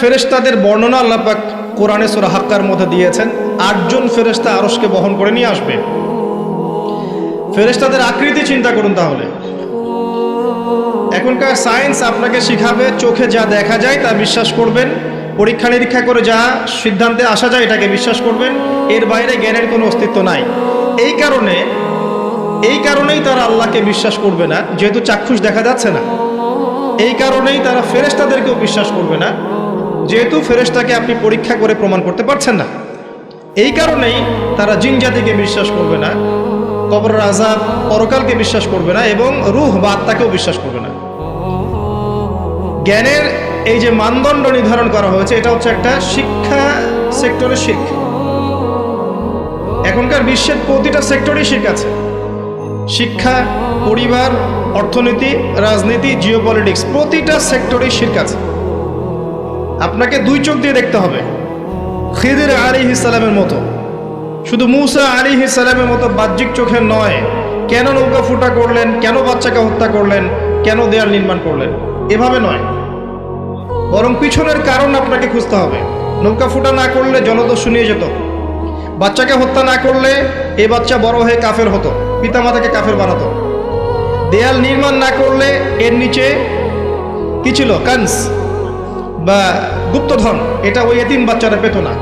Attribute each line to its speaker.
Speaker 1: ফেরেশতাদের বর্ণনা আল্লাহ পাক কোরআনে সুরা হাক্কার মধ্যে দিয়েছেন, আটজন ফেরেশতা আরসকে বহন করে নিয়ে আসবে। ফেরেশতাদের আকৃতি চিন্তা করুন তাহলে। এখনকার সায়েন্স আপনাকে শিখাবে, চোখে যা দেখা যায় তা বিশ্বাস করবেন, পরীক্ষা নিরীক্ষা করে যা সিদ্ধান্তে আসা যায় এটাকে বিশ্বাস করবেন, এর বাইরে জ্ঞানের কোনো অস্তিত্ব নাই। এই কারণে, এই কারণেই তারা আল্লাহকে বিশ্বাস করবে না, যেহেতু চাক্ষুষ দেখা যাচ্ছে না। এই কারণেই তারা ফেরেশতাদেরকেও বিশ্বাস করবে না। যেহেতু ফেরেশতাকে আপনি পরীক্ষা করে প্রমাণ করতে পারছেন না। এই কারণেই তারা জিন জাতিকে বিশ্বাস করবে না কবর আজাব পরকালকে বিশ্বাস করবে না এবং রুহ বা আত্মাকেও বিশ্বাস করবে না। জ্ঞানের এই যে মানদণ্ড নির্ধারণ করা হয়েছে, এটা হচ্ছে একটা শিক্ষা সেক্টরের শিখ। এখনকার বিশ্বের প্রতিটা সেক্টরেই শিখ আছে। শিক্ষা, পরিবার, অর্থনীতি, রাজনীতি, জিওপলিটিক্স, প্রতিটা সেক্টরেই শিখ আছে। আপনাকে দুই চোখ দিয়ে দেখতে হবে। খিদির আলী ইসালামের মতো। শুধু মুসা আলী ইসালামের মতো বাহ্যিক চোখে নয়, কেন নৌকা ফুটা করলেন, কেন বাচ্চাকে হত্যা করলেন, কেন দেয়াল নির্মাণ করলেন, এভাবে নয়। বরং পিছনের কারণ আপনাকে খুঁজতে হবে। নৌকা ফুটা না করলে জলদস্যু নিয়ে যেত। বাচ্চাকে হত্যা না করলে এ বাচ্চা বড় হয়ে কাফের হতো, পিতামাতাকে কাফের বানাতো। দেয়াল নির্মাণ না করলে এর নিচে কি ছিল? কান্স। বা গুপ্তধন এটা ওই এতিম বাচ্চারা পেত না।